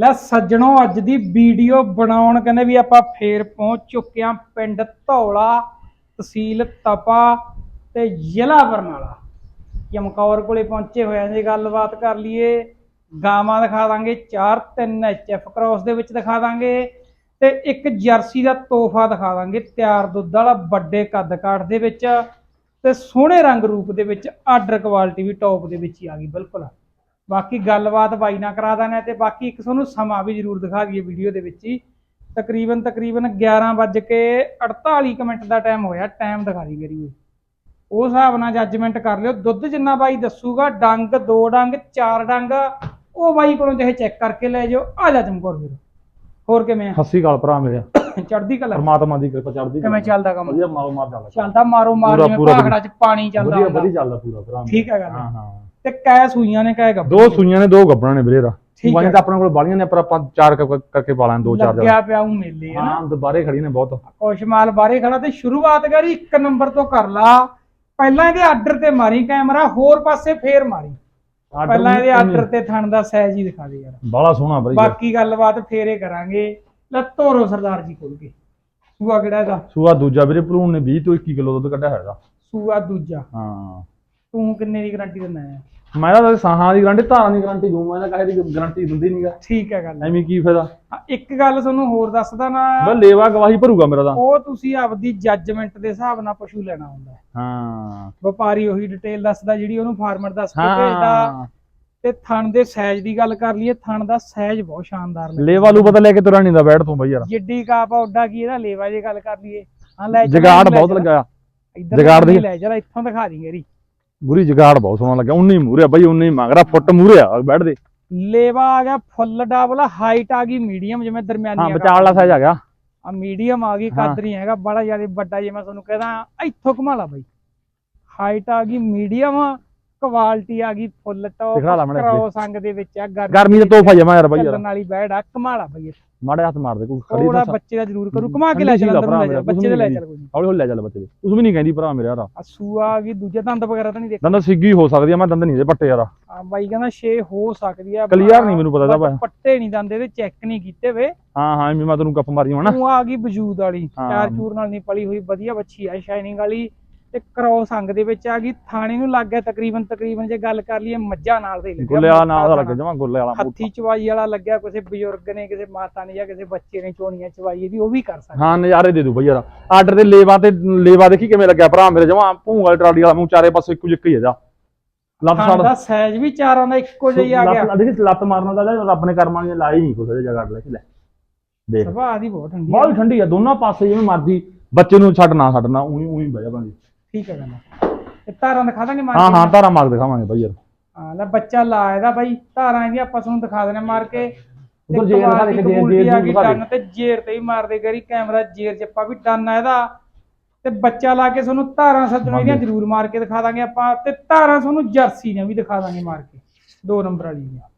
ਲੈ ਸੱਜਣੋ, ਅੱਜ ਦੀ ਵੀਡੀਓ ਬਣਾਉਣ ਕਹਿੰਦੇ ਵੀ ਆਪਾਂ ਫੇਰ ਪਹੁੰਚ ਚੁੱਕੇ ਆਂ ਪਿੰਡ ਧੌਲਾ ਤਹਿਸੀਲ ਤਪਾ ਤੇ ਜ਼ਿਲ੍ਹਾ ਬਰਨਾਲਾ। ਚਮਕੌਰ ਕੋਲੇ ਪਹੁੰਚੇ ਹੋਏ ਆ ਜੀ ਗੱਲਬਾਤ ਕਰ ਲਈਏ। ਗਾਵਾਂ ਦਿਖਾ ਦਾਂਗੇ, ਚਾਰ ਤਿੰਨ ਐਚਐਫ ਕ੍ਰਾਸ ਦੇ ਵਿੱਚ ਦਿਖਾ ਦਾਂਗੇ ਤੇ ਇੱਕ ਜਰਸੀ ਦਾ ਤੋਹਫਾ ਦਿਖਾ ਦਾਂਗੇ, ਤਿਆਰ ਦੁੱਧ ਵਾਲਾ ਵੱਡੇ ਕੱਦ ਕਾਠ ਦੇ ਵਿੱਚ ਤੇ ਸੋਹਣੇ ਰੰਗ ਰੂਪ ਦੇ ਵਿੱਚ ਆਰਡਰ ਕੁਆਲਿਟੀ ਵੀ ਟੌਪ ਦੇ ਵਿੱਚ ਹੀ ਆ ਗਈ, ਬਿਲਕੁਲ। ਬਾਕੀ ਗੱਲਬਾਤ ਬਾਈ ਨਾਲ ਕਰਾ ਦਾਂਗੇ ਤੇ ਬਾਕੀ ਇੱਕ ਤੁਹਾਨੂੰ ਸਮਾਂ ਵੀ ਜ਼ਰੂਰ ਦਿਖਾ ਦਈਏ ਵੀਡੀਓ ਦੇ ਵਿੱਚ ਹੀ। ਤਕਰੀਬਨ ਤਕਰੀਬਨ 11 ਵੱਜ ਕੇ 48 ਕੁ ਮਿੰਟ ਦਾ ਟਾਈਮ ਹੋਇਆ ਟਾਈਮ ਦਿਖਾ ਦੀ ਮੇਰੀ। ਉਸ ਹਿਸਾਬ ਨਾਲ ਜੱਜਮੈਂਟ ਕਰ ਲਿਓ। ਦੁੱਧ ਜਿੰਨਾ ਬਾਈ ਦੱਸੂਗਾ ਡੰਗ ਦੋ ਡੰਗ ਚਾਰ ਡੰਗ ਉਹ ਬਾਈ ਕੋਲੋਂ ਚਾਹੇ ਚੈੱਕ ਕਰਕੇ ਲੈ ਜਾਓ ਆ ਜਾ ਚਮਕੌਰ ਵੀਰ। ਹੋਰ ਕਿਵੇਂ ਆ? ਸੱਸੀ ਗਾਲ ਭਰਾ ਮੇਰੇ। ਚੜਦੀ ਕਲਾ। ਪਰਮਾਤਮਾ ਦੀ ਕਿਰਪਾ ਚੜਦੀ ਕਿਵੇਂ ਚੱਲਦਾ ਕੰਮ? ਵਧੀਆ ਮਾਰੋ ਮਾਰ ਚੱਲਦਾ। ਚੱਲਦਾ ਮਾਰੋ ਮਾਰ ਜਿਵੇਂ ਭਾਖੜਾ ਚ ਪਾਣੀ ਚੱਲਦਾ ਵਧੀਆ। ਵਧੀਆ ਚੱਲਦਾ ਪੂਰਾ ਭਰਾ। ਠੀਕ ਹੈ ਗੱਲ। ਹਾਂ ਹਾਂ। ਤੇ ਕੈ ਸੂਈਆਂ ਨੇ ਕੈ ਗੱਬ ਦੋ ਸੂਈਆਂ ਨੇ ਦੋ ਗੱਬਣਾ ਨੇ ਵੀਰੇ ਰਾ ਠੀਕ ਵਾਈਆਂ। ਤਾਂ ਆਪਣੇ ਕੋਲ ਬਾਲੀਆਂ ਨੇ ਪਰ ਆਪਾਂ ਚਾਰ ਕਰਕੇ ਪਾ ਲਾਂ ਦੋ ਚਾਰ ਲੱਗਿਆ ਜਰਾ ਪਿਆ ਉਹ ਮੇਲੇ ਹੈ ਨਾ। ਹਾਂ ਦੁਬਾਰੇ ਖੜੀ ਨੇ ਬਹੁਤ। ਕੁਛ ਮਾਲ ਬਾਰੇ ਖੜਾ ਤੇ ਸ਼ੁਰੂਆਤ ਕਰੀ ਇੱਕ ਨੰਬਰ ਤੋਂ ਕਰ ਲਾ। ਪਹਿਲਾਂ ਇਹਦੇ ਆਰਡਰ ਤੇ ਮਾਰੀ ਕੈਮਰਾ ਹੋਰ ਪਾਸੇ ਫੇਰ ਮਾਰੀ। ਪਹਿਲਾਂ ਇਹਦੇ ਆਰਡਰ ਤੇ ਥਣ ਦਾ ਸਾਈਜ਼ ਹੀ ਦਿਖਾ ਦੇ ਯਾਰ। ਬਾਲਾ ਸੋਹਣਾ ਵਧੀਆ ਬਾਕੀ ਗੱਲਬਾਤ ਫੇਰੇ ਕਰਾਂਗੇ। ਲੈ ਤੋਰੋ ਸਰਦਾਰ ਜੀ ਕੋਲ ਕੇ। ਸੂਆ ਕਿਹੜਾ ਇਹਦਾ? ਸੂਆ ਦੂਜਾ ਵੀਰੇ ਭਲੂਣ ਨੇ 20 ਤੋਂ 21 ਕਿਲੋ ਦੁੱਧ ਕੱਢਿਆ ਹੈਗਾ ਸੂਆ ਦੂਜਾ। ਹਾਂ। ਤੂੰ ਕਿੰਨੇ ਦੀ ਗਾਰੰਟੀ ਦਿੰਦਾ ਹੈ? ਮੈਂ ਤਾਂ ਸਾਹਾਂ ਦੀ ਗਾਰੰਟੀ ਧਾਰਾਂ ਦੀ ਗਾਰੰਟੀ ਦੂੰ ਮੈਂ ਤਾਂ ਕਹੇ ਦੀ ਗਾਰੰਟੀ ਦਿੰਦੀ ਨਹੀਂਗਾ ਠੀਕ ਹੈ ਗੱਲ। ਐਵੇਂ ਕੀ ਫਾਇਦਾ? ਹਾਂ, ਇੱਕ ਗੱਲ ਤੁਹਾਨੂੰ ਹੋਰ ਦੱਸਦਾ ਨਾ। ਬਸ ਲੇਵਾ ਗਵਾਹੀ ਭਰੂਗਾ ਮੇਰਾ ਤਾਂ। ਉਹ ਤੁਸੀਂ ਆਪਦੀ ਜੱਜਮੈਂਟ ਦੇ ਹਿਸਾਬ ਨਾਲ ਪਸ਼ੂ ਲੈਣਾ ਹੁੰਦਾ ਹੈ। ਹਾਂ। ਵਪਾਰੀ ਉਹੀ ਡਿਟੇਲ ਦੱਸਦਾ ਜਿਹੜੀ ਉਹਨੂੰ ਫਾਰਮਰ ਦੱਸ ਕੇ ਭੇਜਦਾ। ਹਾਂ ਤੇ ਥਣ ਦੇ ਸਾਈਜ਼ ਦੀ ਗੱਲ ਕਰ ਲਈਏ ਥਣ ਦਾ ਸਾਈਜ਼ ਬਹੁਤ ਸ਼ਾਨਦਾਰ ਲੱਗਦਾ। ਲੇਵਾ ਲੂ ਪਤਾ ਲੈ ਕੇ ਤੁਰਾਂ ਨਹੀਂ ਦਾ ਬੈਠ ਤੋਂ ਬਈ ਯਾਰ। ਜਿੱਡੀ ਕਾਪ ਆ ਉੱਡਾ ਕੀ ਇਹਦਾ ਲੇਵਾ ਜੇ ਗੱਲ ਕਰ ਲਈਏ। ਹਾਂ ਲੈ ਚੱਲ ਜਗਾੜ ਲੈ ਬਹੁਤ ਚੱਲ। ਲੱਗਾ ਇੱਧਰ ਜਗਾੜ ਦੀ ਦੀ- ਲੈ ਜਰਾ ਇੱਥੋਂ ਦਿਖਾ ਦੀ ਮੇਰੀ। ਗੁਰੀ ਜਗਾੜ ਬਹੁਤ ਸੋਹਣਾ ਲੱਗਾ ਉਨੀ ਮੂਰੇ ਬਈ ਉਨੀ ਮੰਗਰਾ ਫੁੱਟ ਮੂਰੇ ਆ ਬੈਠ ਦੇ। ਲੇਵਾ ਆ ਗਿਆ ਫੁੱਲ ਡਬਲ ਹਾਈਟ ਆ ਗਈ ਮੀਡੀਅਮ ਜਿਵੇਂ ਦਰਮਿਆਨੀ ਹਾਂ ਆ ਵਿਚਾਲ ਵਾਲਾ ਸਾਈਜ਼ ਆ ਗਿਆ। ਆ ਮੀਡੀਅਮ ਆ ਗਈ ਹਾਂ। ਕੱਦ ਨਹੀਂ ਹੈਗਾ ਬੜਾ ਜ਼ਿਆਦਾ ਵੱਡਾ ਜੇ ਮੈਂ ਤੁਹਾਨੂੰ ਕਹਿੰਦਾ ਇੱਥੋਂ ਘੁਮਾ ਲਾ ਬਾਈ। ਹਾਈਟ ਆ ਗਈ ਮੀਡੀਅਮ ਕੁਆਲਿਟੀ ਆ ਗਈ ਫੁੱਲ ਟੌਪ ਦਿਖਾ ਲਾ ਮਾੜਾ ਜਿਹਾ। ਕਰੋ ਸੰਗ ਦੇ ਵਿੱਚ ਆ ਗਰਮੀ ਦਾ ਤੋਹਫਾ ਜਮਾ ਯਾਰ ਬਈ ਯਾਰ। ਚੱਲਣ ਵਾਲੀ ਬੈੜ ਆ ਘੁਮਾ ਲਾ ਬਾਈ ਮਾੜੇ ਹੱਥ ਮਾਰ ਦੇ ਕੋਈ ਖੜੀ ਥੋੜਾ ਤਾਂ ਬੱਚੇ ਦਾ ਜ਼ਰੂਰ ਕਰੂ ਘੁਮਾ ਕੇ ਲੈ ਠੰਡੀ ਚੱਲ ਅੰਦਰ ਨੂੰ ਲੈ ਭਰਾ ਜਾ ਮੇਰਾ, ਬੱਚੇ ਦੇ ਲੈ ਚੱਲ ਕੋਈ ਨੀ। ਹੌਲੀ ਹੌਲੀ ਲੈ ਚੱਲ ਬੱਚੇ ਦੇ। ਉਸ ਵੀ ਨਹੀਂ ਕਹਿੰਦੀ ਭਰਾ ਮੇਰੇ ਯਾਰ। ਆ ਸੂਆ ਆ ਗਈ ਦੂਜੇ ਦੰਦ ਵਗੈਰਾ ਤਾਂ ਨਹੀਂ ਦੇਖ ਦੰਦ ਸਿੱਗੀ ਹੋ ਸਕਦੀ ਆ ਮੈਂ ਦੰਦ ਨਹੀਂ ਦੇ ਪੱਟੇ ਯਾਰ। ਆ ਬਾਈ ਕਹਿੰਦਾ 6 ਹੋ ਸਕਦੀ ਆ Clear ਨੀ ਮੈਨੂੰ ਪਤਾ ਇਹਦਾ ਭਾਈ। ਪੱਟੇ ਨਹੀਂ ਦੰਦ ਇਹਦੇ ਚੈੱਕ ਨਹੀਂ ਕੀਤੇ ਵੇ। ਹਾਂ ਹਾਂ ਮੈਂ ਤੈਨੂੰ ਗੱਪ ਮਾਰੀ ਹੋਣਾ। ਤੂੰ ਆ ਗਈ ਵਜੂਦ ਵਾਲੀ ਹਾਂ। ਚਾਰ ਚੂਰ ਨਾਲ ਨਹੀਂ ਪਲੀ ਹੋਈ ਵਧੀਆ ਬੱਚੀ ਆ ਸ਼ਾਈਨਿੰਗ ਵਾਲੀ। ਤੇ ਕ੍ਰੋਸ ਅੰਗ ਦੇ ਵਿੱਚ ਆ ਗਈ ਥਾਣੇ ਨੂੰ ਲੱਗ ਗਿਆ ਤਕਰੀਬਨ ਤਕਰੀਬਨ ਜੇ ਗੱਲ ਕਰ ਲਈਏ ਮੱਝਾਂ ਨਾਲ ਦੇ ਗੁੱਲੇ ਵਾਲਾ ਨਾਲ ਦਾ ਲੱਗੇ ਜਮਾ ਗੁੱਲੇ ਵਾਲਾ ਹੱਥੀ ਚਵਾਈ ਵਾਲਾ ਲੱਗਿਆ ਕਿਸੇ ਬਜ਼ੁਰਗ ਨੇ ਕਿਸੇ ਮਾਤਾ ਨੇ ਜਾਂ ਕਿਸੇ ਬੱਚੇ ਨੇ ਚੋਣੀਆਂ ਚਵਾਈ ਇਹਦੀ ਉਹ ਵੀ ਕਰ ਸਕਦਾ। ਹਾਂ ਨਜ਼ਾਰੇ ਦੇ ਦੂ ਬਈ ਯਾਰ। ਆਰਡਰ ਤੇ ਲੇਵਾ ਤੇ ਲੇਵਾ ਦੇਖੀ ਕਿਵੇਂ ਲੱਗਿਆ ਭਰਾ ਮੇਰੇ ਜਮਾ ਭੂੰਗ ਵਾਲੀ ਟਰਾਲੀ ਵਾਲਾ ਮੂੰਹ ਚਾਰੇ ਪਾਸੇ ਇੱਕੋ ਜਿਹਾ ਹੀ ਹੈ ਜਾ। ਲੱਤ ਸਾੜ। ਦਾ ਸਾਈਜ਼ ਵੀ ਚਾਰਾਂ ਦਾ ਇੱਕੋ ਜਿਹਾ ਆ ਗਿਆ। ਲੱਤ ਦੇਖੀ ਲੱਤ ਮਾਰਨ ਦਾ ਰੱਬ ਨੇ ਕਰਮਾਂ ਦੀ ਲਾਈ ਨਹੀਂ ਇਹਦੇ ਜਗ੍ਹਾ ਲੈ ਕੇ ਲੈ। ਦੇਖ। ਸੁਭਾਅ ਦੀ ਬਹੁਤ ਠੰਡੀ। ਬਹੁਤ ਠੰਡੀ ਆ ਦੋਨੋਂ ਪਾਸੇ ਜਿਵੇਂ ਮਰਜ਼ੀ ਬੱਚੇ ਨੂੰ ਛੱਡ ਨਾ ਛੱਡਣਾ ਉਹੀ ਉਹੀ ਬਹਿ ਜਾ ਭਾਂਜੀ ਠੀਕ ਹੈ ਗੱਲ ਤੇ ਧਾਰਾਂ ਦਿਖਾ ਦਾਂਗੇ ਮਾਰ ਹਾਂ ਕੇ? ਹਾਂ ਤਾਰਾ ਮਾਰ ਦਿਖਾਵਾਂਗੇ ਬਈ ਯਾਰ। ਹਾਂ ਲੈ ਬੱਚਾ ਲਾ ਇਹਦਾ ਬਾਈ। ਧਾਰਾਂ ਇਹਦੀਆਂ ਆਪਾਂ ਤੁਹਾਨੂੰ ਦਿਖਾ ਦੇਣੇ ਮਾਰ ਕੇ। ਉੱਧਰ ਜੇਰ ਦਿਖਾ ਦੇ, ਦੀ ਜੇਰ- ਜੇਰ ਆ ਗਈ ਦਿਖਾ ਦੇ। ਡੰਨ ਤੇ ਜੇਰ ਤੇ ਹੀ ਮਾਰਦੇ ਗਰੀ ਕੈਮਰਾ ਜੇਰ ਜੱਪਾ ਵੀ ਡੰਨ ਆ ਇਹਦਾ। ਤੇ ਬੱਚਾ ਲਾ ਕੇ ਤੁਹਾਨੂੰ ਧਾਰਾਂ ਸੱਜਣੋਂ ਇਹਦੀਆਂ ਜ਼ਰੂਰ ਮਾਰ ਕੇ ਦਿਖਾ ਦਾਂਗੇ ਆਪਾਂ। ਤੇ ਧਾਰਾਂ ਤੁਹਾਨੂੰ ਜਰਸੀ ਨੇ ਵੀ ਦਿਖਾ ਦਾਂਗੇ ਮਾਰ ਕੇ। ਦੋ ਨੰਬਰ ਵਾਲੀ ਦੀਆਂ।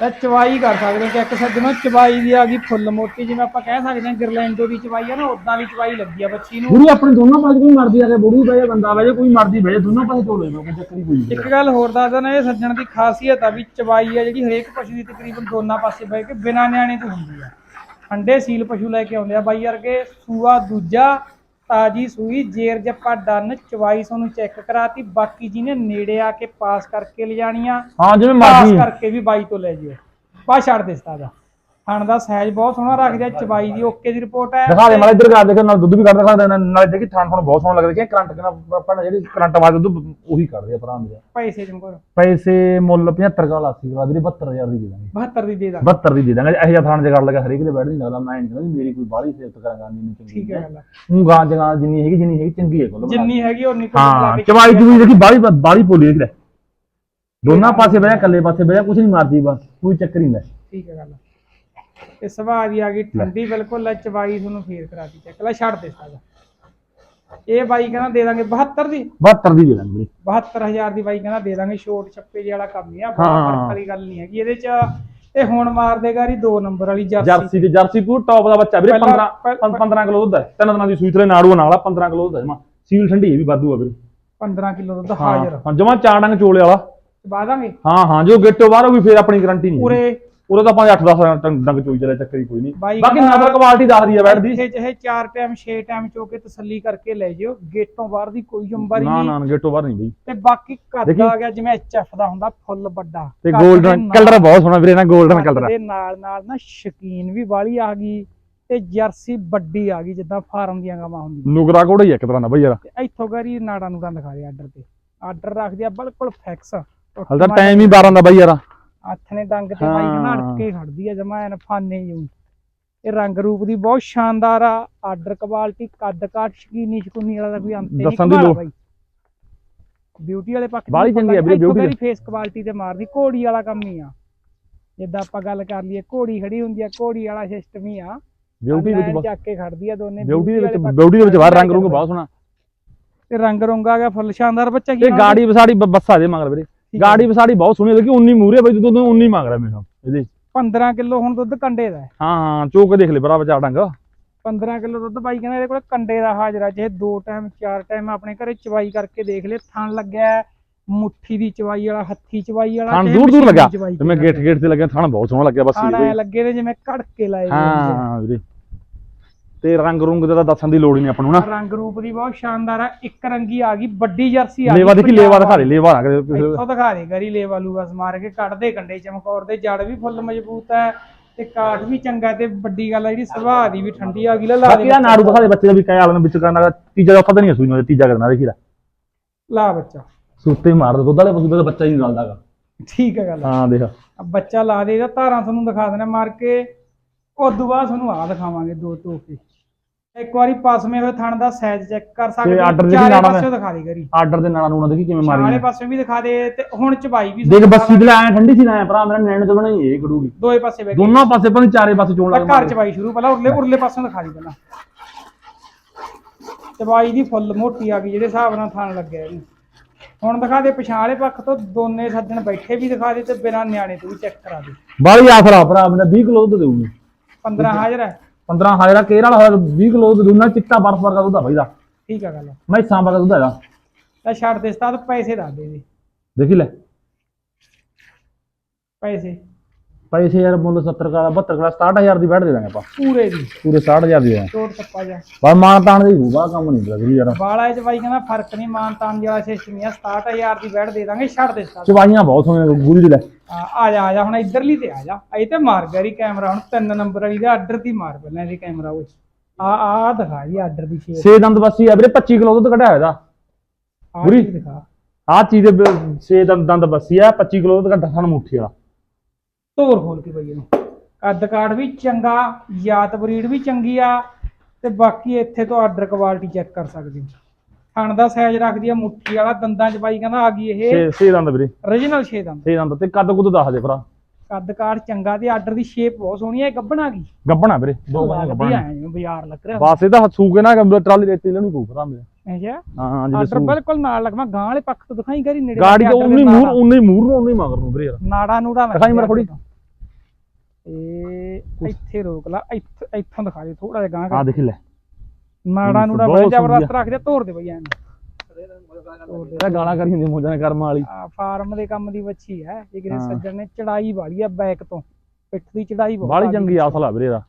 ਤਾਂ ਚਵਾਈ ਕਰ ਸਕਦੇ ਹੋ ਚੈੱਕ ਸੱਜਣੋਂ ਚਵਾਈ ਦੀ ਆ ਗਈ ਫੁੱਲ ਮੋਟੀ ਜਿਵੇਂ ਆਪਾਂ ਕਹਿ ਸਕਦੇ ਹਾਂ ਗਿਰਲੈਂਡੋ ਦੀ ਚਵਾਈ ਆ ਨਾ ਉਦਾਂ ਦੀ ਚਵਾਈ ਲੱਗੀ ਆ ਬੱਚੀ ਨੂੰ। ਗੁਰੂ ਆਪਣੇ ਦੋਨੋਂ ਪਾਸੇ ਕੋਈ ਮਰਜ਼ੀ ਆ ਕੇ ਬੁੜੀ ਬਹਿ ਜਾ ਬੰਦਾ ਬਹਿ ਜਾ ਕੋਈ ਮਰਜ਼ੀ ਬਹਿ ਜਾ ਦੋਨੋਂ ਪਾਸੇ ਤੋੜ ਲੈਣਾ ਕੋਈ ਚੱਕਰ ਹੀ ਕੋਈ ਨਹੀਂ। ਇੱਕ ਗੱਲ ਹੋਰ ਦੱਸ ਦੇਣਾ ਇਹ ਸੱਜਣ ਦੀ ਖਾਸੀਅਤ ਆ ਵੀ ਚਵਾਈ ਆ ਜਿਹੜੀ ਹਰੇਕ ਪਸ਼ੂ ਦੀ ਤਕਰੀਬਨ ਦੋਨਾਂ ਪਾਸੇ ਬਹਿ ਕੇ ਬਿਨਾਂ ਨਿਆਣੇ ਤੋਂ ਹੁੰਦੀ ਆ। ਠੰਡੇ ਸੀਲ ਪਸ਼ੂ ਲੈ ਕੇ ਆਉਂਦੇ ਆ ਬਾਈ ਵਰਗੇ ਸੂਆ ਦੂਜਾ ਤਾਜੀ ਸੂਈ ਜੇਰ ਜੱਪਾ ਡੰਨ ਚਵਾਈ ਤੁਹਾਨੂੰ ਚੈੱਕ ਕਰਾਤੀ। ਬਾਕੀ ਜਿਹਨੇ ਨੇੜੇ ਆ ਕੇ ਪਾਸ ਕਰਕੇ ਲਿਜਾਣੀਆਂ ਹਾਂ ਜਿਵੇਂ ਪਾਸ ਮਰਜ਼ੀ ਕਰਕੇ ਵੀ ਬਾਈ ਤੋਂ ਲੈ ਜਿਓ। ਪਾ ਛੱਡ ਦੇ ਸਤਾ ਦਾ ਥਣ ਦਾ ਸਾਈਜ਼ ਬਹੁਤ ਸੋਹਣਾ ਰੱਖਦੇ ਆ ਚਵਾਈ ਦੀ ਓਕੇ ਦੀ ਰਿਪੋਰਟ ਹੈ। ਦਿਖਾ ਦੇ ਮਾੜਾ ਇੱਧਰ ਕਰ ਦੇਖ ਨਾਲ ਦੁੱਧ ਵੀ ਕੱਢ ਦਿਖਾ ਦੇ ਨਾਲ ਦੇਖੀ ਥਾਣ ਥਾਣ ਬਹੁਤ ਸੋਹਣਾ ਲੱਗਦਾ ਕਿ ਕਰੰਟ ਕਿਨਾ ਆਪਾਂ ਜਿਹੜੀ ਕਰੰਟ ਆਵਾਜ਼ ਦੁੱਧ ਉਹੀ ਕੱਢਦੇ ਆ ਭਰਾ ਮੇਰੇ। ਪੈਸੇ ਚਮਕੋ ਪੈਸੇ ਮੁੱਲ 75 ਕਾ 80 ਕਾ ਵੀਰੇ 72000 ਦੀ ਦੇ ਦਾਂਗੇ। 72 ਦੀ ਦੇ ਦਾਂ 72 ਦੀ ਦੇ ਦਾਂਗੇ ਇਹੋ ਜਿਹਾ ਥਾਣ ਜਗੜ ਲਗਾ ਹਰੇਕ ਦੇ ਬੈਠ ਨਹੀਂ ਲੱਗਦਾ ਮੈਂ ਨਹੀਂ ਮੇਰੀ ਕੋਈ ਬਾਹਲੀ ਸੇਫਤ ਕਰਾਂਗਾ ਨਹੀਂ ਚੰਗੀ ਠੀਕ ਹੈ ਗੱਲ। ਉਹ ਗਾਂ ਜਗਾਂ ਜਿੰਨੀ ਹੈਗੀ ਜਿੰਨੀ ਹੈਗੀ ਚੰਗੀ ਹੈ ਕੋਲ ਜਿੰਨੀ ਹੈਗੀ ਉਨੀ ਕੁ ਲਾ ਕੇ। ਚਵਾਈ ਚੂਈ ਦੇਖੀ ਬਾਹਲੀ ਬਾਹਲੀ ਪੋਲੀ ਦੋਨਾਂ ਪਾਸੇ ਬਹਿ ਜਾ ਇਕੱਲੇ ਪਾਸੇ ਬਹਿ ਜਾ ਕੁਛ ਨਹੀਂ ਮਾਰਦੀ ਬਸ ਕੋਈ ਚੱਕਰ ਨਹੀਂ। ਠੀਕ ਹੈ ਗੱਲ ਤੇ ਸੁਭਾਅ ਦੀ ਆ ਗਈ ਠੰਡੀ ਬਿਲਕੁਲ ਲੈ ਚਵਾਈ ਤੁਹਾਨੂੰ ਫੇਰ ਕਰਾਤੀ ਚੱਕ ਲੈ ਛੱਡ ਦੇ ਸਾਡਾ ਇਹ ਬਾਈ ਕਹਿੰਦਾ ਦੇ ਦਾਂਗੇ 72 ਦੀ। 72 ਦੀ ਦੇ ਦਾਂਗੇ ਵੀਰੇ 72000 ਦੀ ਬਾਈ ਕਹਿੰਦਾ ਦੇ ਦਾਂਗੇ ਛੋਟ ਛੱਪੇ ਜਿਹੇ ਵਾਲਾ ਕੰਮ ਹੀ ਆ ਹਾਂ। ਬਾਹਰ ਵਾਲੀ ਗੱਲ ਨਹੀਂ ਹੈਗੀ। ਇਹਦੇ ਚ ਤੇ ਹੁਣ ਮਾਰ ਦੇਗਾ ਰੀ 2 ਨੰਬਰ ਵਾਲੀ ਜਰਸੀ। ਜਰਸੀ ਤੇ ਜਰਸੀ ਪੂਰ ਟੌਪ ਦਾ ਬੱਚਾ ਵੀਰੇ ਪਹਿਲਾਂ- 15 15 ਕਿਲੋ ਦੁੱਧ ਹੈ। ਤਿੰਨ ਦਿਨਾਂ ਦੀ ਸੂਈ ਥਲੇ ਨਾੜੂ ਨਾਲ ਆ 15 ਕਿਲੋ ਦੁੱਧ ਹੈ ਜਮਾ। ਸੀਲ ਠੰਡੀ ਹੈ ਵੀ ਵਾਧੂ ਆ ਵੀਰੇ। 15 ਕਿਲੋ ਦੁੱਧ ਹਾਜ਼ਰ। ਹਾਂ ਜਮਾ ਚਾਰ ਡੰਗ ਚੋਲੇ ਵਾਲਾ। ਚਬਾ ਦਾਂਗੇ? ਹਾਂ ਹਾਂ ਜੋ ਗੇਟੋ ਬਾਹਰ ਹੋਊਗੀ ਫਿਰ ਆਪਣੀ ਗਾਰੰਟੀ ਨਹੀਂ ਪੂਰੇ ਉਰੇ ਤਾਂ ਆਪਾਂ 8-10 ਡੰਗ ਚੋਈ ਚਲੇ ਚੱਕਰ ਹੀ ਕੋਈ ਨਹੀਂ। ਬਾਈ ਬਾਕੀ ਨਜ਼ਰ ਕੁਆਲਿਟੀ ਦੱਸਦੀ ਆ ਬੈਠ ਦੀ। ਇੱਥੇ ਚਾਹੇ 4 ਟਾਈਮ 6 ਟਾਈਮ ਚੋ ਕੇ ਤਸੱਲੀ ਕਰਕੇ ਲੈ ਜਿਓ ਗੇਟੋਂ ਬਾਹਰ ਦੀ ਕੋਈ ਜੰਬਾਰੀ ਨਾ ਨਹੀਂ। ਨਾ ਗੇਟੋ ਬਾਹਰ ਨਹੀਂ ਬਈ। ਤੇ ਬਾਕੀ ਕੱਦ ਦੇਖੀ। ਆ ਗਿਆ ਜਿਵੇਂ ਐਚਐਫ ਦਾ ਹੁੰਦਾ ਫੁੱਲ ਵੱਡਾ। ਤੇ ਕੱਦ ਕਲਰ ਬਹੁਤ ਸੋਹਣਾ ਵੀਰੇ ਨਾ 골ਡਨ ਕੱਦ ਕਲਰ ਦੇ ਨਾਲ ਨਾਲ ਨਾ ਸ਼ਕੀਨ ਵੀ ਵਾਲੀ ਆ ਗਈ ਤੇ ਜਰਸੀ ਵੱਡੀ ਆ ਗਈ ਜਿੱਦਾਂ ਫਾਰਮ ਦੀਆਂ ਗਾਵਾਂ ਹੁੰਦੀਆਂ। ਨੁਗਰਾ ਕੋੜਾ ਹੀ ਆ ਇੱਕ ਤਰ੍ਹਾਂ ਦਾ ਬਈ ਯਾਰ। ਤੇ ਇੱਥੋਂ ਕਰੀ ਨਾੜਾ ਨੂੜਾ ਦਿਖਾ ਦੇ ਆਰਡਰ ਤੇ। ਆਰਡਰ ਰੱਖ ਦਿਆ ਬਿਲਕੁਲ ਫਿਕਸ ਹਲ ਤਾਂ ਟਾਈਮ ਹੀ 12 ਦਾ ਬਈ ਯਾਰ। ਹੱਥ ਨੇ ਡੰਗ ਤੇ ਬਾਈ ਹਾਂ। ਘੜ ਕੇ ਖੜਦੀ ਆ ਜਮਾ ਐਨ ਫਾਨੇ ਜੂ ਇਹ ਰੰਗ ਰੂਪ ਦੀ ਬਹੁਤ ਸ਼ਾਨਦਾਰ ਆ ਆਰਡਰ ਕੁਆਲਿਟੀ ਕੱਦ ਕਾਠ ਸ਼ਕੀਨੀ ਸ਼ਕੂਨੀ ਵਾਲਾ ਤਾਂ ਕੋਈ ਅੰਤ ਨਹੀਂ ਦੱਸਣ ਦੀ ਲੋੜ- ਬਿਊਟੀ ਵਾਲੇ ਪੱਖ ਬਾਹਲੀ ਚੰਗੀ ਆ ਵੀਰੇ beauty ਦੀ। ਫੇਸ ਕੁਆਲਿਟੀ ਤੇ ਮਾਰਦੀ ਘੋੜੀ ਵਾਲਾ ਕੰਮ ਹੀ ਆ। ਜਿੱਦਾਂ ਆਪਾਂ ਗੱਲ ਕਰ ਲਈਏ ਘੋੜੀ ਖੜੀ ਹੁੰਦੀ ਆ ਘੋੜੀ ਵਾਲਾ ਸਿਸਟਮ ਹੀ ਆ। ਬਿਊਟੀ ਵਿੱਚ ਲਾਈਨ ਚੱਕ ਕੇ ਖੜਦੀ ਆ ਦੋਨੇ ਬਿਊਟੀ ਦੇ ਵਿੱਚ ਬਿਊਟੀ ਦੇ ਵਿੱਚ ਬਾਹਰ ਰੰਗ ਰੁੰਗ ਬਹੁਤ ਸੋਹਣਾ। ਤੇ ਰੰਗ ਰੁੰਗ ਆ ਗਿਆ ਫੁੱਲ ਸ਼ਾਨਦਾਰ ਬੱਚਾ ਕੀ ਇਹ ਗਾੜੀ ਵਿਸਾੜੀ ਬ- ਬੱਸਾ ਦੇ ਮਗਰ ਵੀਰੇ। ਗਾੜੀ ਵਿਸਾੜੀ ਬਹੁਤ ਸੋਹਣੀ ਲੱਗੀ 19 ਮੂਰੇ ਬਈ ਤੂੰ 19 ਮੰਗ ਰਿਹਾ ਮੇਰੇ ਨਾਲ। ਇਹਦੇ 15 ਕਿਲੋ ਹੁਣ ਦੁੱਧ ਕੰਡੇ ਦਾ ਹੈ। ਹਾਂ ਚੋਕ ਦੇਖ ਲੈ ਭਰਾ ਬਚਾ ਡੰਗ। 15 ਕਿਲੋ ਦੁੱਧ ਬਾਈ ਕਹਿੰਦਾ ਇਹਦੇ ਕੋਲ ਕੰਡੇ ਦਾ ਹਾਜ਼ਰਾ ਜੇ ਦੋ ਟਾਈਮ ਚਾਰ ਟਾਈਮ ਆਪਣੇ ਘਰੇ ਚਵਾਈ ਕਰਕੇ ਦੇਖ ਲੈ ਥਣ ਲੱਗਿਆ ਮੁੱਠੀ ਦੀ ਚਵਾਈ ਵਾਲਾ ਹੱਥੀ ਚਵਾਈ ਵਾਲਾ ਥਣ ਦੂਰ ਦੂਰ ਲੱਗਾ। ਮੈਂ ਗੇਟ ਗੇਟ ਤੇ ਲੱਗਿਆ ਥਣ ਬਹੁਤ ਸੋਹਣਾ ਲੱਗਿਆ ਬਸ ਇਹ ਲੱਗੇ ਨੇ ਜਿਵੇਂ ਕੜਕੇ ਲਾਏ ਹਾਂ। ਹਾਂ ਵੀਰੇ। ਤੇ ਰੰਗ ਰੁੰਗ ਦਾ ਤਾਂ ਦੱਸਣ ਦੀ ਲੋੜ ਹੀ ਨਹੀਂ ਆਪਾਂ ਨੂੰ ਨਾ। ਰੰਗ ਰੂਪ ਦੀ ਬਹੁਤ ਸ਼ਾਨਦਾਰ ਆ ਇੱਕ ਰੰਗੀ ਆ ਗਈ ਵੱਡੀ ਜਰਸੀ ਆ ਗਈ ਲੇਵਾ ਦੇਖੀ ਲੇਵਾ ਦਿਖਾ ਦੇ ਲੇਵਾ ਨਾ ਕਿਸੇ- ਇੱਥੋਂ ਦਿਖਾ ਦੇ ਗਰੀ ਲੇਵਾ ਲੂਗਾ ਮਾਰ ਕੇ ਕੱਢਦੇ ਕੰਡੇ ਚਮਕੌਰ ਦੇ ਜੜ ਵੀ ਫੁੱਲ ਮਜ਼ਬੂਤ ਹੈ ਤੇ ਕਾਠ ਵੀ ਚੰਗਾ ਤੇ ਵੱਡੀ ਗੱਲ ਆ ਜਿਹੜੀ ਸੁਭਾਅ ਦੀ ਵੀ ਠੰਡੀ ਆ ਗਈ ਲਾ ਲਾ ਦੇ ਬਾਕੀ ਆ ਨਾੜੂ ਦਿਖਾ ਦੇ ਬੱਚੇ ਦਾ ਵੀ ਕਾਇਆ ਵਾਲਾ ਵਿੱਚ ਕਰਨਾ ਦਾ ਤੀਜਾ ਚੌਥਾ ਤਾਂ ਨਹੀਂ ਸੂਈ ਨੂੰ ਤੀਜਾ ਕਰਨਾ ਦੇਖੀ ਲੈ। ਲਾ ਬੱਚਾ। ਸੁੱਤੇ ਮਾਰ ਦੋ ਦੁੱਧ ਵਾਲੇ ਪਸ਼ੂ ਦਾ ਬੱਚਾ ਹੀ ਨਹੀਂ ਰਲਦਾਗਾ ਠੀਕ ਹੈ ਗੱਲ ਹਾਂ ਦੇਖ। ਆ ਬੱਚਾ ਲਾ ਦੇ ਇਹਦਾ ਧਾਰਾਂ ਤੁਹਾਨੂੰ ਦਿਖਾ ਦੇਣਾ ਮਾਰ ਕੇ ਉਦੋਂ ਬਾਅਦ ਤੁਹਾਨੂੰ ਆ ਦਿਖਾਵਾਂਗੇ ਦੋ ਧੋਕੇ ਇੱਕ ਵਾਰੀ ਪਾਸਵੇਂ ਹੋਏ ਥਣ ਦਾ ਸਾਈਜ਼ ਚੈੱਕ ਕਰ ਸਕਦੇ ਚਾਰੇ ਨਾੜਾਂ ਦਾ- ਪਾਸਿਓਂ ਦਿਖਾ ਦੇ ਕਰੀ ਆਰਡਰ ਦੇ ਨਾਲਾਂ ਨੂੰ ਦੇਖੀ ਕਿਵੇਂ ਚਾਰੇ ਮਾਰੀ ਪਾਸੇ ਵੀ ਦਿਖਾ ਦੇ ਤੇ ਹੁਣ ਚਬਾਈ ਵੀ ਦੇਖ ਬੱਸੀ ਤੇ ਲਾਇਆ ਠੰਡੀ ਸੀ ਲਾਇਆ ਭਰਾ ਮੇਰਾ ਨੈਣ ਚ ਬਣਾਈ ਇਹ ਗੜੂਗੀ ਦੋਏ ਪਾਸੇ ਵੇਖ ਦੋਨੋਂ ਪਾਸੇ ਪਰ ਚਾਰੇ ਪਾਸੇ ਚੋਣ ਲੱਗ ਘਰ ਚਬਾਈ ਸ਼ੁਰੂ ਪਹਿਲਾਂ ਉਰਲੇ ਉਰਲੇ ਪਾਸੋਂ ਦਿਖਾ ਦੀ ਪਹਿਲਾਂ। ਚਬਾਈ ਦੀ ਫੁੱਲ ਮੋਟੀ ਆ ਗਈ ਜਿਹੜੇ ਹਿਸਾਬ ਨਾਲ ਥਣ ਲੱਗਿਆ ਇਹਨੂੰ ਹੁਣ ਦਿਖਾ ਦੇ ਪਛਾਣ ਵਾਲੇ ਪੱਖ ਤੋਂ ਦੋਨੇ ਸੱਜਣ ਬੈਠੇ ਵੀ ਦਿਖਾ ਦੇ ਤੇ ਬਿਨਾਂ ਨਿਆਣੇ ਤੋਂ ਵੀ ਚੈੱਕ ਕਰਾ ਦੇ। ਬਾਲੀ ਆਸਰਾ ਭਰਾ ਮੇਰਾ 20 ਕਿਲੋ ਦੁੱਧ ਦੇਊਗੀ। 15 ਹਾਜ਼ਰ ਹੈ। 15 ਹਾਜ਼ਰਾ ਕੇਰ ਵਾਲਾ ਹੋਇਆ 20 ਕਿਲੋ ਦੁੱਧ ਦੋਨਾਂ ਚਿੱਟਾ ਬਰਫ ਵਰਗਾ ਦੁੱਧ ਆ ਬਾਈ ਦਾ। ਠੀਕ ਆ ਗੱਲ। ਮੈਂ ਸਾਂ ਵਰਗਾ ਦੁੱਧ ਹੈਗਾ। ਤਾਂ ਛੱਡ ਦੇ ਸਤਾਦ ਪੈਸੇ ਦੱਸ ਦੇ ਦੇ ਦੇਖੀ ਲੈ। ਪੈਸੇ। ਪੈਸੇ ਯਾਰ ਮੁੱਲ 70 ਕਾਲਾ 72 ਕਾਲਾ 67000 ਦੀ ਬੈਠ ਦੇ ਦਾਂਗੇ ਆਪਾਂ। ਪੂਰੇ ਦੀ। ਪੂਰੇ 60000 ਦੀ ਹੈ ਚੋਟ ਟੱਪਾ ਜਾ। ਪਰ ਮਾਨ ਤਾਣ ਦੀ ਹੋਊਗਾ ਕੰਮ ਨਹੀਂ ਲੱਗਦੀ ਯਾਰ। ਬਾਲਾ ਚ ਬਾਈ ਕਹਿੰਦਾ ਫ਼ਰਕ ਨਹੀਂ ਮਾਨ ਤਾਨ ਵਾਲਾ ਸਿਸਟਮ ਹੀ ਆ 67000 ਦੀ ਬੈਠ ਦੇ ਦਾਂਗੇ ਛੱਡ ਦੇ ਸਤਾਦ ਚਵਾਈਆਂ ਬਹੁਤ ਸੋਹਣੀਆਂ ਗੁਰੂ ਜੀ ਲੈ। ਆ ਆ ਜਾ ਆ ਜਾ ਹੁਣ ਇੱਧਰਲੀ ਤੇ ਆ ਜਾ। ਇਹ ਤੇ ਮਾਰ ਗਰੀ ਕੈਮਰਾ ਹੁਣ ਤਿੰਨ ਨੰਬਰ ਵਾਲੀ ਦਾ ਆਰਡਰ ਦੀ ਮਾਰ ਪਹਿਲਾਂ ਇਹਦੀ ਕੈਮਰਾ ਉਹ ਆ ਆ ਦਿਖਾ ਜੀ ਆਰਡਰ ਦੀ ਸ਼ੇਪ ਛੇ ਦੰਦ ਬੱਸੀ ਆ ਵੀਰੇ 25 ਕਿਲੋ ਦੁੱਧ ਕੱਢਿਆ ਇਹਦਾ। ਆ ਪੂਰੀ? ਦਿਖਾ। ਆਹ ਚੀਜ਼ ਦੇ ਛੇ ਦੰਦ ਦੰਦ ਬੱਸੀ ਆ 25 ਕਿਲੋ ਦੁੱਧ ਕੱਢਾ ਸਾਨੂੰ ਮੁੱਠੀ ਵਾਲਾ। ਧੋਰ ਖੋਲ ਕੇ ਬਈ ਇਹਨੂੰ। ਕੱਦ ਕਾਠ ਵੀ ਚੰਗਾ ਜਾਤ ਬਰੀਡ ਵੀ ਚੰਗੀ ਆ ਤੇ ਬਾਕੀ ਇੱਥੇ ਤੋਂ ਆਰਡਰ ਕੁਆਲਿਟੀ ਚੈੱਕ ਕਰ ਸਕਦੇ ਹੋ। ਥਣ ਦਾ ਸਾਈਜ਼ ਰੱਖਦੀ ਆ ਮੁੱਠੀ ਵਾਲਾ ਦੰਦਾਂ ਚ ਬਾਈ ਕਹਿੰਦਾ ਆ ਗਈ ਇਹ। ਛੇ ਛੇ ਦੰਦ ਵੀਰੇ। Origignal 6 ਦੰਦ। ਛੇ ਦੰਦ ਤੇ ਕੱਦ ਕੁੱਦ ਦੱਸ ਦੇ ਭਰਾ। ਕੱਦ ਕਾਠ ਚੰਗਾ ਤੇ ਆਰਡਰ ਦੀ ਸ਼ੇਪ ਬਹੁਤ ਸੋਹਣੀ ਹੈ ਗੱਬਣ ਗਈ ਗੱਬਣਾ ਵੀਰੇ ਦੋ ਗੱਬਣਾ। ਬਾਜ਼ਾਰ ਲੱਗ ਰਿਹਾ। ਬਸ ਇਹਦਾ ਸੂ ਕੇ ਨਾ ਟਰਾਲੀ ਰੇਤੀ ਲੈਣੀ ਪਊ ਭਰਾ ਮੇਰੇ। ਅੱਛਾ। ਹਾਂ ਹਾਂ ਜਿਵੇਂ ਆਰਡਰ ਬਿਲਕੁਲ ਨਾਲ ਲੱਗਵਾ ਗਾਂ ਵਾਲੇ ਪੱਖ ਤੋਂ ਦਿਖਾਈ ਕਰੀ ਨੇੜੇ ਗਾੜੀ ਲੱਗੇ ਤੋਂ ਉਨੀ ਮੂਰ। ਉਨੀ ਮੂਰ ਨੂੰ ਉਨੀ ਮਗਰ ਨੂੰ ਵੀਰੇ ਯਾਰ। ਨਾੜਾ ਨੂੜਾ ਨਾ ਦਿਖਾਈ ਮੇਰਾ ਥੋੜ੍ਹੀ। ਇਹ ਇੱਥੇ ਰੋਕ ਲਾ ਇੱਥ- ਇੱਥੋਂ ਦਿਖਾ ਦੇ ਥੋੜਾ ਜਿਹਾ ਗਾਂ ਆ ਦੇਖੀ ਲੈ। ਨਾੜਾ ਨੂੜਾ ਬਹੁਤ ਬੜਾ ਜ਼ਬਰਦਸਤ ਰੱਖ ਦੇ ਤੋੜ ਦੇ ਤੋੜ ਦੇ। ਇਹਦਾ ਗਾਲਾਂ ਕਰੀ ਜਾਂਦੀ ਮੋਜਾਂ ਕਰਮ ਵਾਲੀ। ਆ ਫਾਰਮ ਦੇ ਕੰਮ ਦੀ ਵੱਛੀ ਹੈ। ਇਹ ਹਾਂ। ਸੱਜਣ ਨੇ ਚੜਾਈ ਵਾਲੀ ਆ ਬੈਕ ਤੋਂ। ਪਿੱਠ ਦੀ ਚੜਾਈ ਬਹੁਤ ਬਾਲੀ ਚੰਗੀ ਆਸਲ ਆ ਵੀਰੇ ਦਾ।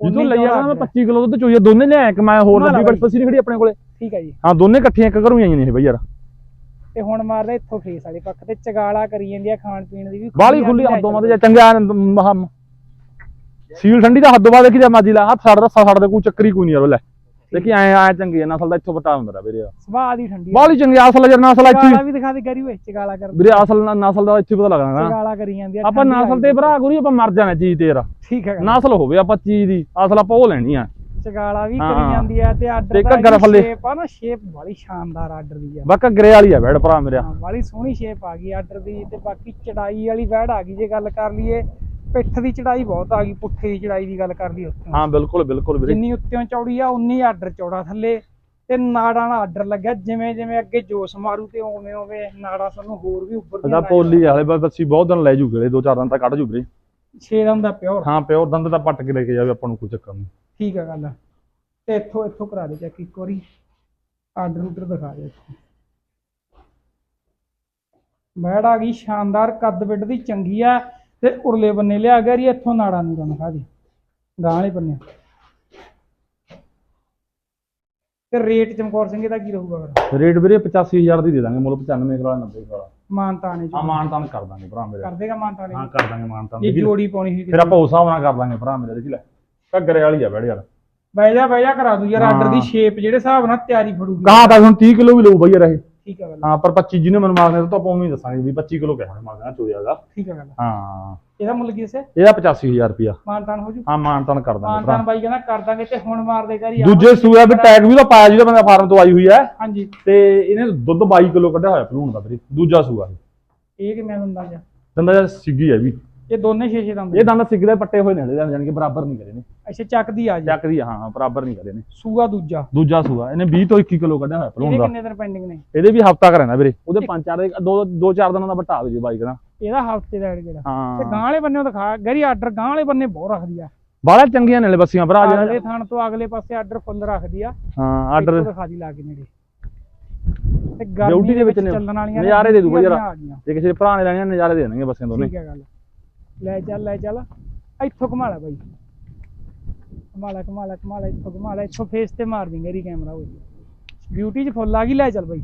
ਜਿੱਦੋਂ ਲਈ ਜਾਣਾ ਮੈਂ 25 ਕਿਲੋ ਦੁੱਧ ਚੋਈਏ ਦੋਨੇ ਲਿਆਇਆ ਕਿ ਮੈਂ ਹੋਰ ਲਾ ਲੱਭੀ ਬੜੀ ਬਾਈ। ਨਹੀਂ ਖੜੀ ਆਪਣੇ ਕੋਲੇ। ਠੀਕ ਹੈ ਜੀ। ਹਾਂ ਦੋਨੇ ਇਕੱਠੀਆਂ ਇੱਕ ਘਰੋਂ ਆਈਆਂ ਨੇ ਬਈ ਯਾਰ। ਤੇ ਹੁਣ ਮਾਰਦਾ ਇੱਥੋਂ ਫੇਸ ਵਾਲੇ ਪੱਖ ਤੇ ਚਗਾਲਾ ਕਰੀ ਜਾਂਦੀ ਆ ਖਾਣ ਪੀਣ ਦੀ ਵੀ ਬਾਲੀ ਖੁੱਲੀ ਹੱਦੋਂ ਮਾ ਤੇ ਚੰਗਾ ਐਨ ਮਹਾ ਸੀਲ ਠੰਡੀ ਦਾ ਹੱਦੋਂ ਬਾਅਦ ਜਾ ਮਾਜੀ ਲਾ। ਹੱਥ ਛੱਡ ਰੱਸਾ ਛੱਡ ਦੇ ਕੋਈ ਚੱਕਰੀ ਕੋਈ ਨਹੀਂ ਯਾਰ ਲੈ। ਦੇਖੀ ਐ ਐ ਚੰਗੀ ਐ ਨਸਲ ਦਾ ਇੱਥੋਂ ਬਟਾ ਹੁੰਦਾ ਵੀਰੇ ਸੁਭਾਅ ਦੀ ਠੰਡੀ ਬਾਲੀ ਚੰਗੀ ਅਸਲ ਜਰ ਨਸਲ ਇੱਥੇ ਵੀ ਦਿਖਾ ਦੇ ਗਰੀ ਓਏ ਚਗਾਲਾ ਕਰ। ਵੀਰੇ ਅਸਲ ਨਸਲ ਦਾ ਇੱਥੇ ਪਤਾ ਲੱਗਣਾ ਚਗਾਲਾ ਕਰੀ ਜਾਂਦੀ ਆ ਆਪਾਂ ਨਸਲ ਤੇ ਭਰਾ ਗੁਰੀ ਆਪਾਂ ਮਰ ਜਾਣਾ ਚੀਜ਼ ਤੇ ਯਾਰ। ਠੀਕ ਹੈ ਗੱਲ। ਨਸਲ ਹੋਵੇ ਆਪਾਂ ਚੀਜ਼ ਦੀ ਅਸਲ ਆਪਾਂ ਉਹ ਲੈਣੀ ਆ। ਚਗਾਲਾ ਵੀ ਹਾਂ। ਕਰੀ ਜਾਂਦੀ ਆ ਤੇ ਆਰਡਰ ਘੱਗਰ ਥੱਲੇ। ਸ਼ੇਪ ਆ ਨਾ ਸ਼ੇਪ ਬੜੀ ਸ਼ਾਨਦਾਰ ਆਰਡਰ ਦੀ ਆ। ਬਾਕਾ ਗਰੇ ਵਾਲੀ ਆ ਬੈੜ ਭਰਾ ਮੇਰਾ। ਹਾਂ ਬੜੀ ਸੋਹਣੀ ਸ਼ੇਪ ਆ ਗਈ ਆਰਡਰ ਦੀ ਤੇ ਬਾਕੀ ਚੜਾਈ ਵਾਲੀ ਵੈੜ ਆ ਗਈ ਜੇ ਗੱਲ ਕਰ ਲਈਏ। ਪਿੱਠ ਦੀ ਚੜਾਈ ਬਹੁਤ ਆ ਗਈ ਪੁੱਠੇ ਦੀ ਚੜਾਈ ਦੀ ਗੱਲ ਕਰ ਲਈ ਉੱਤੇ ਹਾਂ ਬਿਲਕੁਲ ਬਿਲਕੁਲ ਵੀਰੇ। ਜਿੰਨੀ ਉੱਤੇੋਂ ਚੌੜੀ ਆ ਉਨੀ ਆਰਡਰ ਚੌੜਾ ਥੱਲੇ। ਤੇ ਨਾੜਾਂ ਨਾਲ ਆਰਡਰ ਲੱਗਿਆ ਜਿਵੇਂ ਜਿਵੇਂ ਅੱਗੇ ਜੋਸ ਮਾਰੂ ਤੇ ਉਵੇਂ ਉਵੇਂ ਨਾੜਾ ਸਾਨੂੰ ਹੋਰ ਵੀ ਉੱਪਰ ਇਹਦਾ ਪੋਲੀ ਵਾਲੇ ਬਸ ਬੱਸੀ ਬਹੁਤ ਦਿਨ ਲੈ ਜੂ ਗਲੇ ਦੋ ਚਾਰ ਦਿਨ ਤੱਕ ਕੱਢ ਜੂ ਵੀਰੇ। 6 ਦਮ ਦਾ ਪਿਓਰ। ਹਾਂ ਪਿਓਰ ਦੰਦ ਤਾਂ ਪੱਟ ਕੇ ਲੈ ਕੇ ਜਾਵੇ ਆਪਾਂ ਨੂੰ ਕੋਈ ਚੱਕਰ ਨਹੀਂ। ਠੀਕ ਆ ਗੱਲ। ਤੇ ਇੱਥੋਂ ਇੱਥੋਂ ਕਰਾ ਦੇ ਚੈੱਕ ਇੱਕ ਵਾਰੀ। ਆਰਡਰ ਉਡਰ ਦਿਖਾ ਦੇ ਇੱਥੋਂ। ਬੈੜ ਆ ਗਈ ਸ਼ਾਨਦਾਰ ਕੱਦ ਵਿੱਡ ਦੀ ਚੰਗੀ ਆ। ਤੇ ਉਰਲੇ ਬੰਨੇ ਲਿਆ ਗਿਆ ਜੀ ਇੱਥੋਂ ਨਾੜਾ ਨੂੜਾ ਨਖਾ ਦੀ। ਗਾਂ ਵਾਲੇ ਬੰਨੇ। ਤੇ ਰੇਟ ਚਮਕੌਰ ਸਿੰਘ ਦਾ ਕੀ ਰਹੂਗਾ ਫਿਰ? ਰੇਟ ਵੀਰੇ 85000 ਦੀ ਦੇ ਦਾਂਗੇ ਮੁੱਲ 95 ਕਰਾ 90 ਕਰਾ ਮਾਨਤਾ ਨੇ ਆ ਮਾਨ ਤਾਨ ਕਰ ਦਾਂਗੇ ਭਰਾ ਮੇਰੇ। ਕਰ ਦੇਗਾ ਮਾਨਤਾ ਨੇ ਹਾਂ ਕਰ ਦਾਂਗੇ ਮਾਨ ਤਾਨ ਇਹ ਜੋੜੀ ਪਾਉਣੀ ਸੀ। ਫਿਰ ਆਪਾਂ ਉਸ ਹਿਸਾਬ ਨਾਲ ਕਰ ਦਾਂਗੇ ਭਰਾ ਮੇਰੇ ਦੇਖ ਲੈ। ਘੱਗਰੇ ਵਾਲੀ ਆ ਬੈੜ ਯਾਰ। ਬਹਿ ਜਾ ਬਹਿ ਜਾ ਕਰਾ ਦੂ ਯਾਰ ਆਰਡਰ ਦੀ। ਸ਼ੇਪ ਜਿਹੜੇ ਹਿਸਾਬ ਨਾਲ ਤਿਆਰੀ ਫੜੂਗੀ। ਕਹਾਂ ਤਾਂ ਹੁਣ 30 ਕਿਲੋ ਵੀ ਲਊ ਬਈ ਯਾਰ ਇਹ। ਠੀਕ ਆ ਗੱਲ। ਹਾਂ ਪਰ 25 ਜਿਹਨੇ ਮੈਨੂੰ ਮਾਰਨੇ ਤਾਂ ਆਪਾਂ ਉਵੇਂ ਹੀ ਦੱਸਾਂਗੇ ਵੀ 25 ਕਿਲੋ ਕਹਿਣਾ ਮਾਰਨਾ ਚੋਰਿਆ ਦਾ ਠੀਕ ਆ ਗੱਲ। ਹਾਂ। ਇਹਦਾ ਮੁੱਲ ਕੀ ਸੇ? ਇਹਦਾ 85000 ਰੁਪਿਆ ਮਾਨਤਾਨ ਹੋ ਜੂ? ਹਾਂ ਮਾਨ ਤਾਨ ਕਰ ਦਾਂਗੇ ਮਾਨਤਾਨ ਬਾਈ ਕਹਿੰਦਾ ਕਰ ਦਾਂਗੇ ਤੇ ਹੁਣ ਮਾਰ ਦੇ ਕਰੀ ਦੂਜੇ ਸੂਆ ਵੀ ਟੈਗ ਵੀ ਤਾਂ ਪਾਇਆ ਜਿਹਦਾ ਬੰਦਾ ਫਾਰਮ ਤੋਂ ਆਈ ਹੋਈ ਹੈ। ਹਾਂਜੀ। ਤੇ ਇਹਨੇ ਦੁੱਧ 22 ਕਿਲੋ ਕੱਢਿਆ ਹੋਇਆ ਭਲੂਣ ਦਾ ਵੀਰੇ ਦੂਜਾ ਸੂਆ ਇਹ। ਕਿਵੇਂ ਹੁੰਦਾ ਜੀ ਦੰਦਾ ਜਿਹਾ ਸਿੱਗੀ ਹੈ ਵੀ। ਇਹ ਦੋਨੇ 6-6 ਦੰਦ ਇਹ ਦੰਦ ਸਿੱਗ ਦੇ ਪੱਟੇ ਹੋਏ ਨੇ ਜਾਨੀ ਕਿ ਬਰਾਬਰ ਨਹੀਂ ਕਰੇ ਨੇ। ਅੱਛਾ ਚੱਕਦੀ ਆ ਜੀ। ਚੱਕਦੀ ਹਾਂ ਹਾਂ ਬਰਾਬਰ ਨਹੀਂ ਕਰੇ ਨੇ ਸੂਆ ਦੂਜਾ। ਦੂਜਾ ਸੂਆ ਇਹਨੇ 20 ਤੋਂ 21 ਕਿਲੋ ਕੱਢਿਆ ਹੋਇਆ ਭਲੂਣ ਇਹਦੇ ਦਾ ਕਿੰਨੇ ਦਿਨ ਪੈਂਡਿੰਗ ਨੇ? ਇਹਦੇ ਵੀ ਹਫਤਾ ਕਰਾਂਦਾ ਵੀਰੇ ਉਹਦੇ ਪੰਜ ਚਾਰ ਦੋ ਦੋ ਚਾਰ ਦਿਨਾਂ ਦਾ ਬੱਟਾ ਹੋ ਜੇ ਬਾਈਕ ਦਾ। ਇਹਦਾ ਹਫ਼ਤੇ ਦਾ ਕਿਹੜਾ? ਤੇ ਹਾਂ ਗਾਂ ਵਾਲੇ ਬੰਨੇ ਦਿਖਾ ਗਰੀ ਆਰਡਰ ਗਾਂ ਵਾਲੇ ਬੰਨੇ ਬਹੁਤ ਰੱਖਦੀ ਆ। ਬਾਹਲਾ ਚੰਗੀਆਂ ਨੇ ਬੱਸੀਆਂ ਭਰਾ ਅਗਲੇ ਜਿਹੜਾ ਥਾਣ ਤੋਂ ਅਗਲੇ ਪਾਸੇ ਆਰਡਰ ਫੁੱਲ ਰੱਖਦੀ ਆ। ਹਾਂ ਆਰਡਰ ਦਿਖਾ ਦੀ ਲਾ ਕੇ ਨੇੜੇ। ਤੇ ਦੇ ਵਿੱਚ ਨੇ। ਚੱਲਣ ਵਾਲੀਆਂ ਨੇ, ਨਜ਼ਾਰੇ ਦੇ ਦੂ beauty ਜਰਾ। ਆ ਗਈਆਂ। ਜੇ ਕਿਸੇ ਦੇ ਭਰਾ ਨੇ ਲੈਣੀਆਂ ਨਜ਼ਾਰੇ ਦੇ ਦੇਣਗੇ ਬੱਸੀਆਂ ਦੋਨੇ। ਠੀਕ ਹੈ ਗੱਲ। ਲੈ ਚੱਲ ਲੈ ਚੱਲ। ਇੱਥੋਂ ਘੁਮਾ ਲੈ ਬਾਈ। ਘੁਮਾ ਲੈ ਘੁਮਾ ਲੈ ਘੁਮਾ ਲੈ ਇੱਥੋਂ ਘੁਮਾ ਲੈ ਇੱਥੋਂ ਫੇਸ ਤੇ ਮਾਰ ਦੀ ਮੇਰੀ ਕੈਮਰਾ ਹੋਈ ਬਿਊਟੀ ਚ ਫੁੱਲ ਆ ਗਈ ਲੈ ਚੱਲ ਬਾਈ।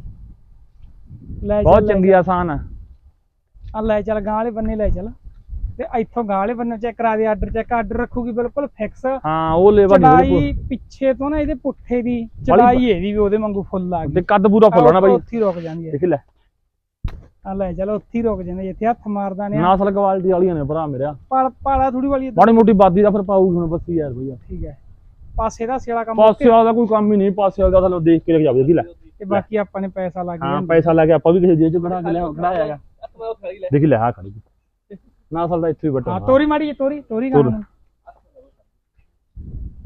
ਲੈ ਚੱਲ, ਬਹੁਤ ਚੰਗੀ ਆਸਾਨ ਹੈ ਆ ਲੈ ਚੱਲ ਗਾਂ ਵਾਲੇ ਬੰਨੇ ਲੈ ਚੱਲ। ਤੇ ਇੱਥੋਂ ਗਾਂ ਵਾਲੇ ਬੰਨੇ ਚੈੱਕ ਕਰਾ ਦੇ ਆਰਡਰ ਚੈੱਕ ਆਰਡਰ ਰੱਖੂਗੀ ਬਿਲਕੁਲ ਫਿਕਸ ਹਾਂ ਉਹ ਲੇਵਾ ਨਹੀਂ ਚੜਾਈ ਪਿੱਛੇ ਤੋਂ ਨਾ ਇਹਦੇ ਪੁੱਠੇ ਦੀ ਚੜਾਈ ਇਹਦੀ ਵੀ ਉਹਦੇ ਵਾਂਗੂ ਫੁੱਲ ਆ ਗਈ। ਤੇ ਕੱਦ ਪੂਰਾ ਫੁੱਲਣਾ ਬਾਈ। ਉੱਥੇ ਰੁਕ ਜਾਂਦੀ ਹੈ। ਦੇਖ ਲੈ। ਆ ਲੈ ਚੱਲ ਉੱਥੇ ਹੀ ਰੁਕ ਜਾਂਦੇ ਜਿੱਥੇ ਹੱਥ ਮਾਰਦਾ ਨੇ ਨਸਲ ਕੁਆਲਿਟੀ ਵਾਲੀਆਂ ਨੇ ਭਰਾ ਮੇਰਾ ਪਾਲ ਪਾਲਾ ਥੋੜੀ ਵਾਲੀ ਮਾੜੀ ਮੋਟੀ ਬਾਦੀ ਦਾ ਫਿਰ ਪਾਊਗੀ ਹੁਣ ਬੱਸੀ ਯਾਰ ਭਈਆ ਠੀਕ ਹੈ। ਪਾਸੇ ਦਾ ਸਿਆਲਾ ਕੰਮ ਪਾਸੇ ਵਾਲਾ ਦਾ ਕੋਈ ਕੰਮ ਹੀ ਨਹੀਂ ਪਾਸੇ ਵਾਲਾ ਦਾ ਥੱਲੇ ਦੇਖ ਕੇ ਰੱਖ ਜਾਵੇ ਦੇਖ ਲੈ। ਤੇ ਬਾਕੀ ਆਪਾਂ ਨੇ ਪੈਸਾ ਲਾ ਕੇ ਹਾਂ। ਪੈਸਾ ਲਾ ਕੇ ਆਪਾਂ ਵੀ ਕਿਸੇ ਜੇਬ ਚ ਕਢਾ ਕੇ ਲਿਆ ਕਢਾਇਆਗਾ ਦੇਖ ਲੈ ਆ ਖੜੀ। ਨਸਲ ਦਾ ਇੱਥੇ ਹੀ ਬਟਨ ਹਾਂ ਤੋਰੀ ਮਾੜੀ ਤੋਰੀ ਤੋਰੀ। ਗਾਂ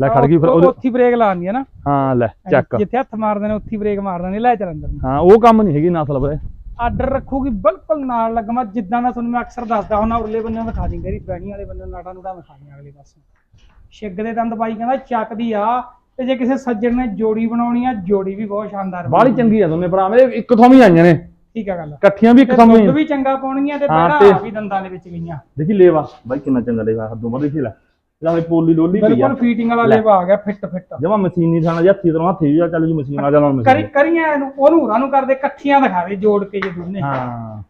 ਲੈ ਖੜ ਗਈ ਫਿਰ ਉਹਦੇ ਉੱਥੇ ਬ੍ਰੇਕ ਲਾਉਂਦੀ ਹੈ ਨਾ। ਹਾਂ ਲੈ ਚੱਕ। ਜਿੱਥੇ ਹੱਥ ਮਾਰਦੇ ਨੇ ਉੱਥੇ ਬ੍ਰੇਕ ਮਾਰ ਦਿੰਦੇ ਲੈ ਚੱਲ ਅੰਦਰ ਨੂੰ। ਹਾਂ ਉਹ ਕੰਮ ਨਹੀਂ ਹੈਗੀ ਨਸਲ ਵੀਰੇ। ਆਰਡਰ ਰੱਖੂਗੀ ਬਿਲਕੁਲ ਨਾਲ ਲੱਗਮਾ ਜਿੱਦਾਂ ਦਾ ਤੁਹਾਨੂੰ ਮੈਂ ਅਕਸਰ ਦੱਸਦਾ ਹੁੰਦਾ ਉਰਲੇ ਬੰਨੇ ਦਿਖਾ ਦਿੰਗੇ ਗਰੀ ਬੈਣੀ ਵਾਲੇ ਬੰਨੇ ਨਾਟਾ ਨੂਟਾ ਦਿਖਾ ਦਿਆਂ ਅਗਲੇ ਪਾਸੇ। ਛਿੱਗ ਦੇ ਦੰਦ ਬਾਈ ਕਹਿੰਦਾ ਚੱਕਦੀ ਆ ਤੇ ਜੇ ਕਿਸੇ ਸੱਜਣ ਨੇ ਜੋੜੀ ਬਣਾਉਣੀ ਆ ਜੋੜੀ ਵੀ ਬਹੁਤ ਸ਼ਾਨਦਾਰ ਬਾਹਲੀ ਚੰਗੀ ਆ ਦੋਨੇ ਭਰਾ ਮੇਰੇ ਇੱਕ ਥੋਂ ਵੀ ਆਈਆਂ ਨੇ। ਠੀਕ ਆ ਗੱਲ ਇਕੱਠੀਆਂ ਵੀ ਇੱਕ ਤੇ ਥੋਂ ਦੁੱਧ ਵੀ ਚੰਗਾ ਪਾਉਣਗੀਆਂ ਤੇ ਹਾਂ, ਬੜਾ ਆ ਵੀ ਦੰਦਾਂ ਦੇ ਵਿੱਚ ਗਈਆਂ ਦੇਖੀ ਲੇਵਾ। ਬਾਈ ਕਿੰਨਾ ਚੰਗਾ ਲੇਵਾ ਹੱਦੋਂ ਮਾ ਦੇਖੀ ਲੈ। ਇਹਦਾ ਵੀ ਪੋਲੀ ਲੋਲੀ ਪਈ ਆ। ਬਿਲਕੁਲ ਫੀਟਿੰਗ ਵਾਲਾ। ਲੇਵਾ ਆ ਗਿਆ ਫਿੱਟ ਫਿੱਟ। ਜਮਾ ਮਸ਼ੀਨੀ ਥਾਣਾ ਜਾਂ ਹੱਥੀ ਤਰ੍ਹਾਂ ਹੱਥੀ ਆ ਚੱਲ ਜੀ ਮਸ਼ੀਨ ਆ ਜਾਣਾ ਕਰੀ ਮਸ਼ੀਨ। ਕਰੀਆਂ ਇਹਨੂੰ ਉਹਨੂੰ ਹੋਰਾਂ ਨੂੰ ਕਰਦੇ ਇਕੱਠੀਆਂ ਦਿਖਾ ਦੇ ਜੋੜ ਕੇ ਜੇ ਦੋਨੇ। ਹਾਂ।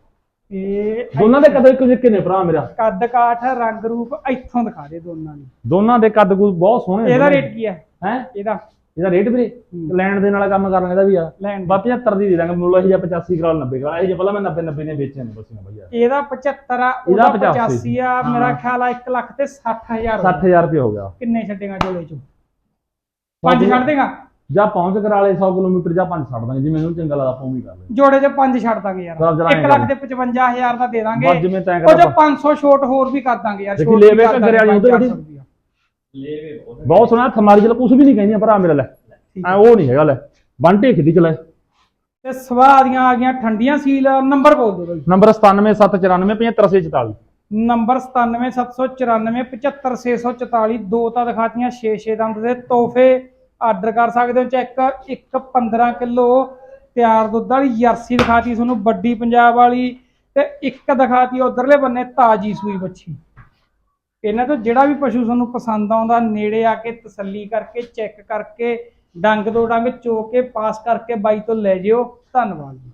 ਇਹ ਦੋਨਾਂ ਦੇ ਕਦ ਇੱਕ ਜਿੱਕੇ ਨੇ ਭਰਾ ਮੇਰਾ? ਕੱਦ ਕਾਠ ਰੰਗ ਰੂਪ ਇੱਥੋਂ ਦਿਖਾ ਦੇ ਦੋਨਾਂ ਨੂੰ। ਦੋਨਾਂ ਦੇ ਕੱਦ ਕੁ ਬਹੁਤ ਸੋਹਣੇ ਇਹਦਾ ਰੇਟ ਕੀ ਹੈ ਹੈ? ਇਹਦਾ? ਇਹਦਾ ਰੇਟ ਵੀਰੇ ਲੈਣ ਦੇ ਨਾਲ ਕੰਮ ਕਰਨ ਇਹਦਾ ਵੀ ਆ। ਲੈਣ ਬਾ 75 ਦੀ ਦੇ ਦਾਂਗੇ ਮੁੱਲ ਇਹ 85 ਕਰਾ 90 ਕਰਾ ਇਹ ਜੇ ਪਹਿਲਾਂ ਮੈਂ 90 90 ਨੇ ਵੇਚੇ ਨੇ ਬਸੀਆਂ ਭਈਆ ਇਹਦਾ 75 ਆ ਉਹਦਾ 85 85 ਆ। ਮੇਰਾ ਖਿਆਲ ਆ 1 ਲੱਖ ਤੇ 60000 60000 ਰੁਪਏ ਹੋ ਗਿਆ। ਕਿੰਨੇ ਛੱਡੇਗਾ ਝੋਲੇ ਚੋਂ? ਪੰਜ ਛੱਡ ਦੇਗਾ? ਜਾਂ ਪਹੁੰਚ ਕਰਾ ਲੈ 100 ਕਿਲੋਮੀਟਰ ਜਾਂ ਪੰਜ ਛੱਡ ਦਾਂਗੇ ਜਿਵੇਂ ਇਹਨੂੰ ਚੰਗਾ ਲੱਗਦਾ ਆਪਾਂ ਉਵੇਂ ਕਰ ਲੈ ਜੋੜੇ ਚ ਪੰਜ ਛੱਡ ਦਾਂਗੇ ਯਾਰ। ਚੱਲ ਜਰਾ 1 ਲੱਖ ਤੇ 55000 ਦਾ ਦੇ ਦਾਂਗੇ। ਬਸ ਉਹ ਜੋ 500 ਛੋਟ ਹੋਰ ਵੀ ਕਰ ਦਾਂਗੇ ਯਾਰ ਛੋਟ ਵੀ ਕਰ ਘੱਗਰੇ ਦਾਂਗੇ ਵਾਲੀ ਉਹਦੇ 500 ਜਿਹੜੀ- ਰੁਪਈਆ। ਬਹੁਤ ਸੋਹਣਾ ਥਮਾਰੀ ਚਲ ਕੁਝ ਵੀ ਨਹੀਂ ਕਹਿੰਦੀਆਂ ਭਰਾ ਮੇਰਾ ਲੈ। ਐ ਉਹ ਨਹੀਂ ਹੈਗਾ ਲੈ। ਬੰਟੇ ਖਿੱਚ ਚਲੇ। ਤੇ ਸਵਾਹ ਦੀਆਂ ਆ ਗਈਆਂ ਠੰਡੀਆਂ ਸੀਲ ਨੰਬਰ ਬੋਲ ਦਿਓ ਬਾਈ। ਨੰਬਰ 9779475644 ਨੰਬਰ 9774975644 ਦੋ ਤਾਂ ਦਿਖਾਤੀਆਂ 6-6 ਦੰਦ ਦੇ ਤੋਹਫੇ। ਆਰਡਰ ਕਰ ਸਕਦੇ ਹੋ ਚੈੱਕ ਇੱਕ 15 ਕਿਲੋ ਤਿਆਰ ਦੁੱਧ ਵਾਲੀ ਜਰਸੀ ਦਿਖਾਤੀ ਤੁਹਾਨੂੰ ਵੱਡੀ ਪੰਜਾਬ ਵਾਲੀ। ਤੇ ਇੱਕ ਦਿਖਾਤੀ ਉਧਰਲੇ ਬੰਨੇ ਤਾਜੀ ਸੂਈ ਬੱਚੀ ਇਹਨਾਂ ਤੋਂ ਜਿਹੜਾ ਵੀ ਪਸ਼ੂ ਤੁਹਾਨੂੰ ਪਸੰਦ ਆਉਂਦਾ, ਨੇੜੇ ਆ ਕੇ ਤਸੱਲੀ ਕਰਕੇ ਚੈੱਕ ਕਰਕੇ, ਡੰਗ ਦੋ ਡੰਗ, ਚੋ ਕੇ ਪਾਸ ਕਰਕੇ ਬਾਈ ਤੋਂ ਲੈ ਜਿਓ। ਧੰਨਵਾਦ ਜੀ।